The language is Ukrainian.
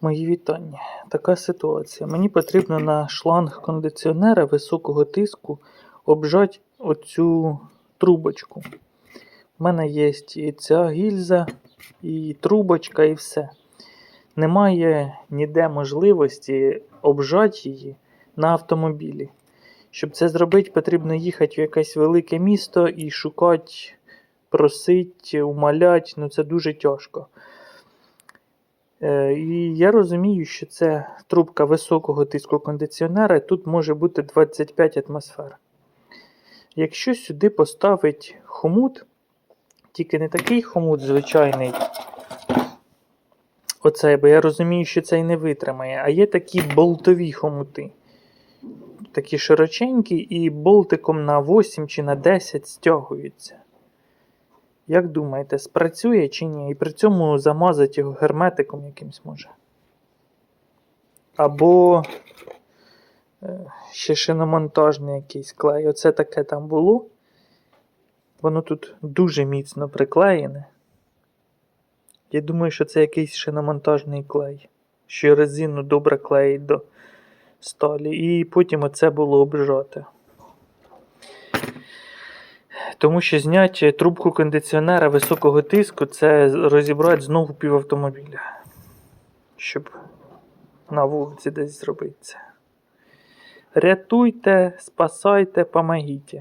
Мої вітання. Така ситуація. Мені потрібно на шланг кондиціонера високого тиску обжати оцю трубочку. У мене є і ця гільза, і трубочка, і все. Немає ніде можливості обжати її на автомобілі. Щоб це зробити, потрібно їхати в якесь велике місто і шукати, просити, умоляти. Ну це дуже тяжко. Е, І я розумію, що це трубка високого тиску кондиціонера, тут може бути 25 атмосфер. Якщо сюди поставить хомут, тільки не такий хомут звичайний, оцей, бо я розумію, що цей не витримає, а є такі болтові хомути. Такі широченькі і болтиком на 8 чи на 10 стягуються. Як думаєте, спрацює чи ні? І при цьому замазати його герметиком якимсь може. Або е, ще шиномонтажний якийсь клей. Оце таке там було. Воно тут дуже міцно приклеєне. Я думаю, що це якийсь шиномонтажний клей, що резину добре клеїть до сталі. І потім оце було обжати. Тому що зняти трубку кондиціонера високого тиску це розібрати знову півавтомобіля. Щоб на вулиці десь зробити це. Рятуйте, спасайте, помогіть.